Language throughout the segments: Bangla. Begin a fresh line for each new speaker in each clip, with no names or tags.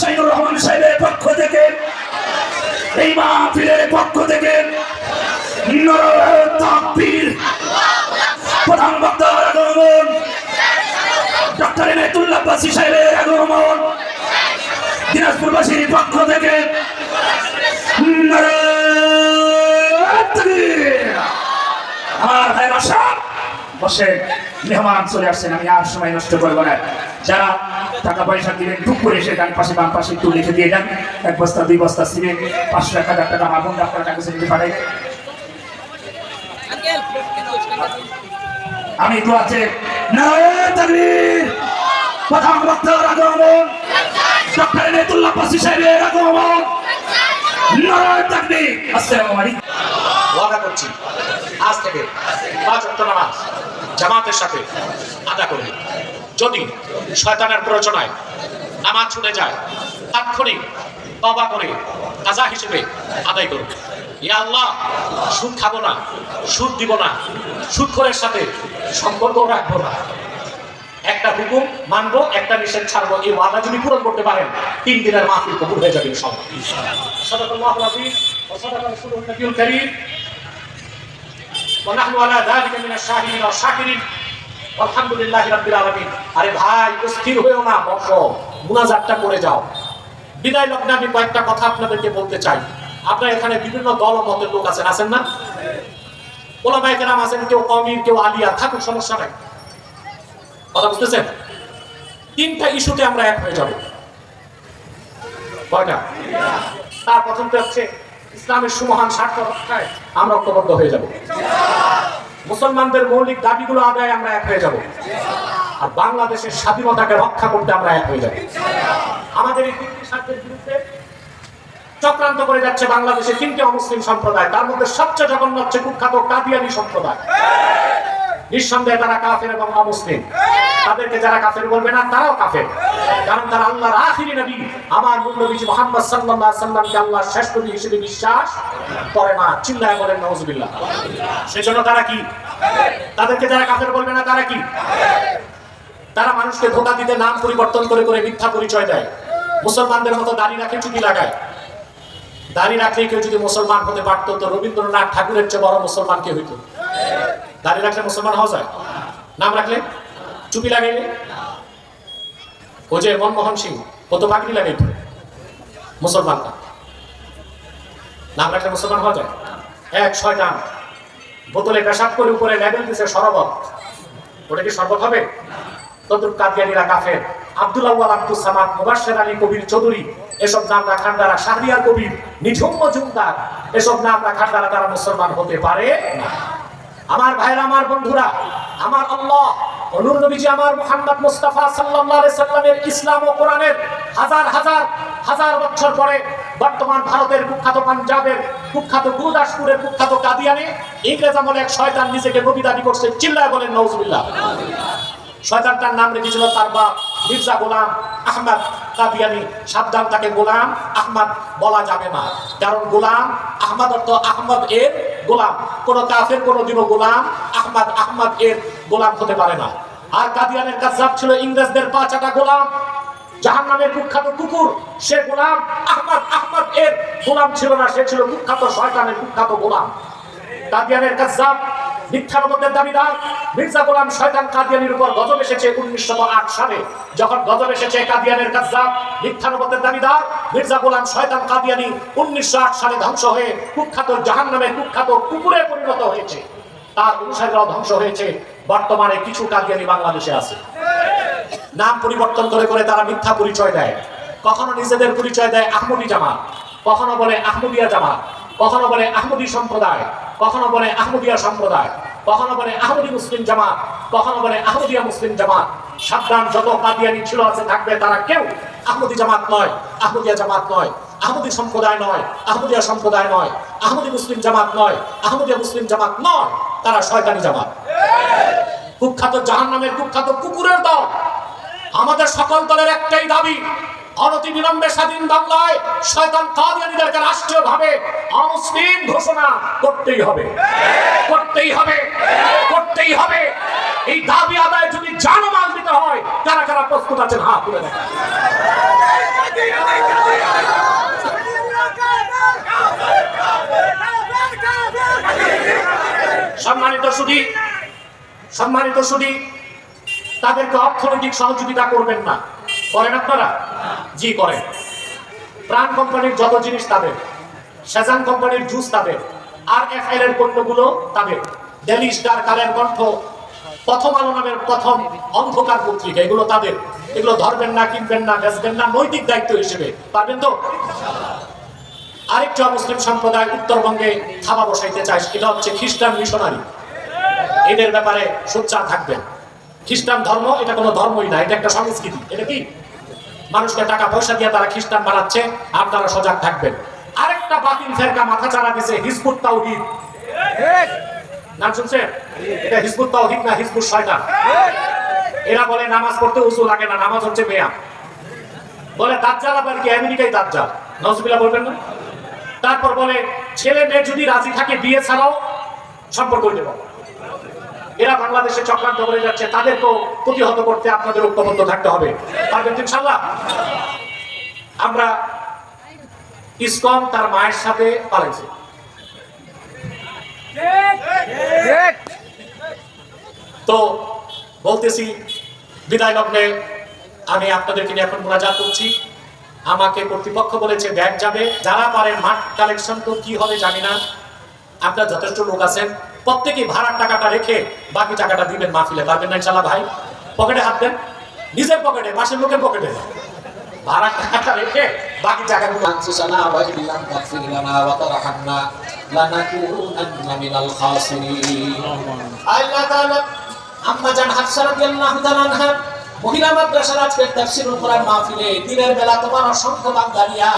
শাহিনুর রহমান সাহেবের পক্ষ থেকে, এই মাহফিলের পক্ষ থেকে তাকবীর। প্রধান বক্তার আগমন, ডক্টর এনায়তুল্লাহ বাসী সাহেবের আগমন। দিনাজপুরবাসীর পক্ষ থেকে আমার ভাই বসে মেহমান চলে আসছেন, আমি আর সময় নষ্ট করব না। যারা টাকা পয়সা দিবেন টুক করে এসে ডান পাশে বাম পাশে একটু লিখে দিয়ে যান। এক বস্তা, দুই বস্তা সিমেন্ট পাঁচশো এক হাজার টাকা মাগুন আপনারা টাকা সেদিকে পাঠাইবেন আমি তো আছে। প্রধান বক্তার আগমন ডক্টর নেতুল্লাহ পাসি সাহেবের আগমন নারায়ণ তাকবীর। আসসালামু আলাইকুম।
ওয়াদা করছি। আজ থেকে পাঁচ জামাতের সাথে আদা করবে যদি শয়তানের প্ররোচনায় নামাজ ছুটে যায় তাৎক্ষণিক তবা করে কাজা হিসেবে আদায় করবে ইয়া আল্লাহ সুদ খাবো না সুদ দিব না সুদখোরের সাথে সম্পর্ক রাখবো না একটা হুকুম মানবো একটা নিষেধ ছাড়বো এই ওয়াদা যদি পূরণ করতে পারেন তিন দিনের মাহফিল কবুল হয়ে যাবে সব সদাকাল্লাহু আযীম ওয়া সদাকা রাসূলুল নবিয়ুল কারীম ونحن على ذلك من الشاهدين والشاكرين আলহামদুলিল্লাহ রাব্বিল আলামিন। আরে ভাই, অস্থির হয়েও না, বস। মুনাজাতটা করে যাও। বিদায় লগ্নে আমি কয়েকটা কথা আপনাদেরকে বলতে চাই। আপনার এখানে বিভিন্ন দল মতের লোক আছেন আছেন না? ওলামায় কেরাম আছেন, কেউ কমির, কেউ আলিয়া, থাকুক, সমস্যা নাই। কথা বুঝতেছেন? তিনটা ইস্যুতে আমরা এক হয়ে যাব। কয়টা? তার প্রথমটা হচ্ছে, ইসলামের সুমহান স্বার্থ রক্ষায় আমরা ঐক্যবদ্ধ হয়ে যাব। মুসলমানদের মৌলিক দাবিগুলো আদায় আমরা এক হয়ে যাব। আর বাংলাদেশের স্বাধীনতাকে রক্ষা করতে আমরা এক হয়ে যাব। আমাদের এই তিনটি স্বার্থের বিরুদ্ধে চক্রান্ত করে যাচ্ছে বাংলাদেশের তিনটি অমুসলিম সম্প্রদায়। তার মধ্যে সবচেয়ে জঘন্য হচ্ছে কুখ্যাত কাদিয়ানি সম্প্রদায়। নিঃসন্দেহে তারা কাফের এবং অমুসলিম। তাদেরকে যারা কাফের বলবে না, তারাও কাফের। কারণ তারা আল্লাহর আখিরি নবী। আমার মূল নবী মুহাম্মদ সাল্লাল্লাহু আলাইহি সাল্লামকে আল্লাহর শেষ নবী হিসেবে বিশ্বাস করে না, চিল্লায় বলেন, নাউজুবিল্লাহ। সেজন্য তারা কি? তাদেরকে যারা কাফের বলবে না, তারা কি? তারা মানুষকে ধোকা দিতে নাম পরিবর্তন করে করে মিথ্যা পরিচয় দেয়। মুসলমানদের মতো দাড়ি রাখে চুপি লাগায়। দাড়ি রাখলে কেউ যদি মুসলমান হতে পারতো, তো রবীন্দ্রনাথ ঠাকুরের চেয়ে বড় মুসলমান কে হইতো? দাড়ি রাখলে মুসলমান হওয়া যায়? নাম রাখলে? চুপি লাগাইলে? ও যে মনমোহন সিং ও তো পাগড়ি লাগাইত মুসলমান না নাম রাখলে মুসলমান হওয়া যায়। এক শয়তান বোতলে পেশাব করে উপরে লেবেল দিছে শরবত ওটা কি শরবত হবে? তদ্রুপ কাদিয়ানিরা কাফের। আব্দুল আউয়াল আব্দুল সামাদ, মুবাশশির আলী কবির চৌধুরী, এসব নাম রাখার দ্বারা শাহরিয়ার কবির, নিঝুম মজুমদার এসব নাম রাখার দ্বারা তারা মুসলমান হতে পারে না। আমার ভাইরা আমার বন্ধুরা, আমার আল্লাহ অনুর নবীজি আমার মুহাম্মদ মুস্তাফা সাল্লাল্লাহু আলাইহি সাল্লামের ইসলাম ও কোরআনের হাজার হাজার হাজার বছর পরে বর্তমান ভারতের কুখ্যাত পাঞ্জাবের কুখ্যাত গুরুদাসপুরের কুখ্যাত কাদিয়ানে ইংরেজ আমলে এক শয়তান নিজেকে নবী দাবি করছে, চিল্লায় বলেন নওজুবিল্লাহ শয়তানটার নাম রেখেছিল তার বাপ মির্জা গোলাম আহমদ কাদিয়ানি। সাবধান, তাকে গোলাম আহমদ বলা যাবে না। কারণ গোলাম আহমদ অর্থ আহমদ এর গোলাম। কোন কাফের কোনোদিনও গোলাম আহমদ আহমদ এর গোলাম হতে পারে না। আর কাদিয়ানের কাজাব ছিল ইংরেজদের পাঁচাটা গোলাম জাহান নামের কুখ্যাত কুকুর, সে গোলাম, আহমদ আহমদ এর গোলাম ছিল না, সে ছিল কুখ্যাত শয়তানের কুখ্যাত গোলাম। কাদিয়ানের কাজাব মিথ্যানবদের দাবিদার, মির্জা গোলাম শয়তান কাদিয়ানির উপর গজব এসেছে উনিশশো আট সালে। যখন গজব এসেছে কাদিয়ানের কাজাব মিথ্যানবদের দাবিদার, মির্জা গোলাম শয়তান কাদিয়ানি উনিশশো আট সালে ধ্বংস হয়ে কুখ্যাত জাহান নামের কুখ্যাত কুকুরে পরিণত হয়েছে। তার অনুসারীরাও ধ্বংস হয়েছে। বর্তমানে কিছু কাদিয়ানি বাংলাদেশে আছে। নাম পরিবর্তন করে করে তারা মিথ্যা পরিচয় দেয়। কখনো নিজেদের পরিচয় দেয় আহমদি জামাত, কখনো বলে আহমদিয়া জামাত, কখনো বলে আহমদি সম্প্রদায়, কখনো বলে আহমদিয়া সম্প্রদায়, কখনো বলে আহমদি মুসলিম জামাত, কখনো বলে আহমদিয়া মুসলিম জামাত। সাবধান, যত কাদিয়ানি ছিল আছে, থাকবে তারা কেউ আহমদি জামাত নয়, আহমদিয়া জামাত নয়, আহমদি সম্প্রদায় নয়, আহমদিয়া সম্প্রদায় নয়, আহমদি মুসলিম জামাত নয়, আহমদিয়া মুসলিম জামাত নয়, তারা শয়তানি জামাত। কুখ্যাত জাহান নামের কুখ্যাত কুকুরের দল। আমাদের সকল দলের একটাই দাবি, অনতি বিলম্বে স্বাধীন বাংলায় শয়তান কাদিয়ানিদেরকে রাষ্ট্রীয়ভাবে অমুসলিম ঘোষণা করতেই হবে। করতেই হবে। করতেই হবে। এই দাবি আদায় যদি জানমাল দিতে হয়, কারা কারা প্রস্তুত আছেন? হাত তুলে
সম্মানিত শুধু সম্মানিত সুদী তাদেরকে অর্থনৈতিক সহযোগিতা করবেন না। করেন আপনারা? জি, করেন। প্রাণ কোম্পানির যত জিনিস তাদের, সেজান কোম্পানির জুস তাদের, আর এফ এর পণ্যগুলো তাদের ডেলি স্টার কালের কণ্ঠ, প্রথম আলো নামের প্রথম অন্ধকার পত্রিকা, এগুলো তাদের। এগুলো ধরবেন না, কিনবেন না, বেচবেন না, নৈতিক দায়িত্ব হিসেবে। পারবেন তো? আরেকটা মুসলিম সম্প্রদায় উত্তরবঙ্গে থাবা বসাইতে চায় এটা হচ্ছে খ্রিস্টান মিশনারি। এদের ব্যাপারে সোচ্চার থাকবেন। খ্রিস্টান ধর্ম এটা কোনো ধর্মই না এটা একটা সংস্কৃতি। এটা কি? মানুষকে টাকা পয়সা দিয়ে তারা খ্রিস্টান বানাচ্ছে আপনারা সজাগ থাকবেন। আরেকটা বাতিল ফেরকা মাথা চারা দিছে হিজবুত তাওহীদ। নাম শুনছেন? এটা হিজবুত তাওহীদ না হিজবুত শয়তান? এরা বলে নামাজ পড়তে উজু লাগে না নামাজ হচ্ছে মেয়া বলে দাজ্জাল আবার কি? আমেরিকায় দাজ্জাল। নজবিলা বলবেন না? তারপর বলে ছেলে মেয়ে যদি রাজি থাকে বিয়ে ছাড়াও সম্পর্ক হইতে এরা বাংলাদেশে চক্রান্ত করে যাচ্ছে, তাদেরকেও প্রতিহত করতে আপনাদের ঐক্যবদ্ধ থাকতে হবে। পারবেন ইনশাল্লাহ আমরা ইসকন তার মায়ের সাথে পালাইছে। তো বলতেছি, বিদায় লগ্নে আমি আপনাদেরকে নিয়ে এখন মোনাজাত করছি। আমাকে কর্তৃপক্ষ বলেছে, ব্যাগ যাবে। যারা পারেন, মাঠ কালেকশন তো কি হবে জানি না। আপনার যথেষ্ট লোক আছেন। প্রত্যেকেই ভাড়ার টাকাটা রেখে বাকি টাকাটা দিবেন মাফিলে পারবেন না ইনশাল্লাহ ভাই? পকেটে হাত দেন। নিজের পকেটে মাসের লোকের পকেটে।
মহিলা মাদ্রাসার আজকের তাফসীরুল কোরআন মাহফিলে দিনের বেলা তোমার অসংখ্য বান্দানিয়া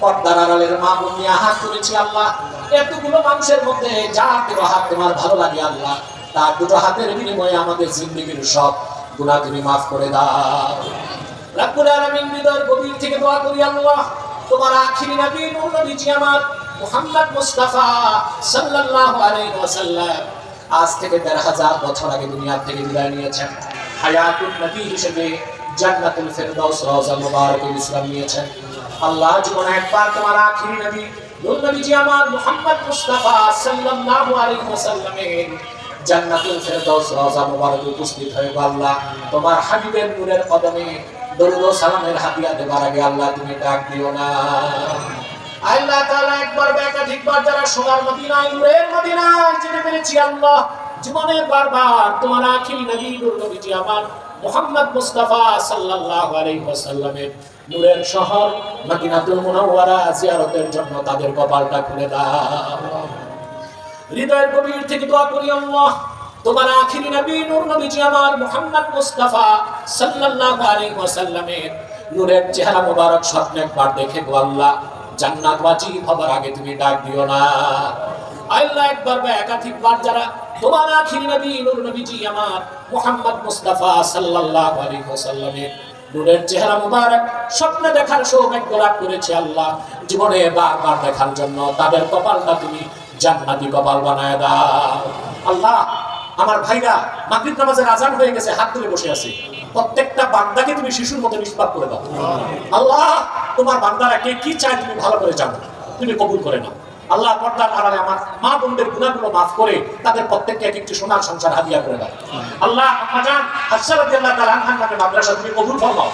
পর্দার আড়ালের মা বোন হাত তুলেছি আল্লাহ। এতগুলো মানুষের মধ্যে যা দুটো হাত তোমার ভালো লাগে আল্লাহ, তার দুটো হাতের বিনিময়ে আমাদের জিন্দগির সব গুনাহ তুমি মাফ করে দাও। থেকে দোয়া করি আল্লাহ, তোমার আখিরি নবী নূর নবীজি আমার, মুহাম্মদ মুস্তাফা জান্নাতুল ফেরদাউস রওজা মুবারকে বিশ্রাম নিয়েছেন। আল্লাহ জীবনে একবার তোমার আখিরি নবী নূর নবীজি আমার মুহাম্মদ মুস্তাফা সাল্লাল্লাহু আলাইহি ওয়াসাল্লামের জান্নাতুল ফেরদাউস রওজা মুবারকে উপস্থিত হয়ে আল্লাহ, তোমার হাবিবের নূরের কদমে দরুদ ও সালামের হাদিয়া দেবার আগে আল্লাহ তুমি ডাক দিও না। আল্লাহ তাআলা একবার বা একাধিকবার যারা সোনার মদিনায়, নূরের মদিনায় যেতে পেরেছি আল্লাহ, জীবনে বারবার তোমার আখিরি নবী নূর নবীজি আমার মুহাম্মদ মুস্তাফা সাল্লাল্লাহু আলাইহি ওয়াসাল্লামের নূরের শহর, মদিনাতুল মুনাওয়ারা, জিয়ারতের জন্য তাদের কপালটা খুলে দাও। হৃদয়ের গভীর থেকে দোয়া করি আল্লাহ, তোমার আখিরি নবী, নূর নবীজি আমার মুহাম্মদ মুস্তাফা সাল্লাল্লাহু আলাইহি ওয়াসাল্লামের নূরের চেহারা মোবারক স্বপ্নে একবার দেখে গো আল্লাহ, জান্নাত ওয়াজিব হবার আগে তুমি ডাক দিও না। আল্লাহ একবার বা একাধিকবার যারা তোমার আখিরি নবী, নূর নবীজি আমার মুহাম্মদ মুস্তাফা সাল্লাল্লাহু আলাইহি ওয়াসাল্লামের নূরের চেহারা মুবারক, স্বপ্নে দেখার সৌভাগ্য লাভ করেছে আল্লাহ। জীবনে বারবার দেখার জন্য তাদের কপালটা তুমি জান্নাতি কপাল বানায় দাও। আল্লাহ, আমার ভাইরা, মাগরিব নামাজের আজান হয়ে গেছে, হাত তুলে বসে আছে। প্রত্যেকটা বান্দাকে তুমি শিশুর মতো নিষ্পাপ করে দাও। আল্লাহ, তোমার বান্দারা কে কি চায় তুমি ভালো করে জানো, তুমি কবুল করে নাও। আল্লাহ পর্দার আড়ালে আমার মা বোনদের গুণাগুলো মাফ করে তাদের প্রত্যেককে এক একটি সোনার সংসার হাদিয়া করে দেয়। আল্লাহ আমাজান মাদ্রাসা তুমি কবুল ফরমাও।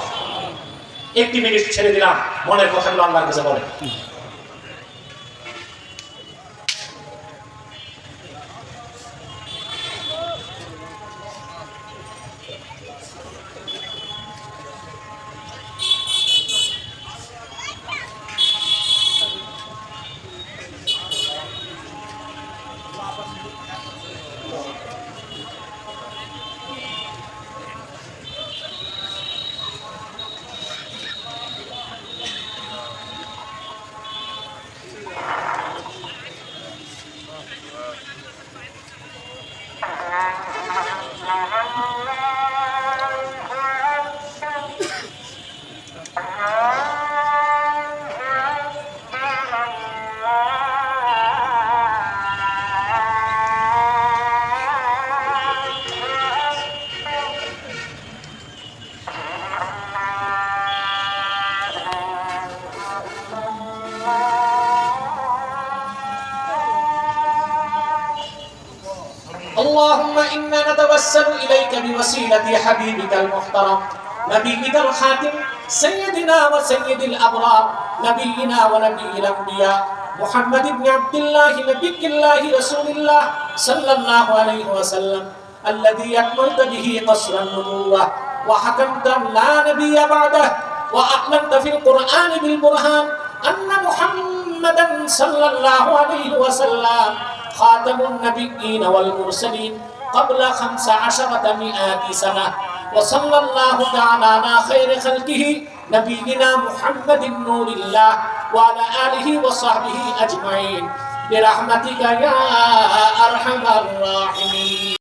একটি মিনিট ছেড়ে দিলাম, মনের কথাগুলো আল্লাহর কাছে বলে। إنا نتوسل إليك بوسيلة حبيبك المحترم نبيك الخاتم سيدنا وسيد الأبرار نبينا ونبي الأنبياء محمد بن عبد الله نبي الله رسول الله صلى الله عليه وسلم الذي أكملت به قصر النبوة وحكمت لا نبي بعده وأعلنت في القرآن بالبرهان أن محمدا صلى الله عليه وسلم خاتم النبيين والمرسلين. قبل خمس عشرة مئات سنة. وصلى الله تعالى على خير خلقه نبينا محمد نور الله وعلى آله وصحبه أجمعين. برحمتك يا أرحم الراحمين.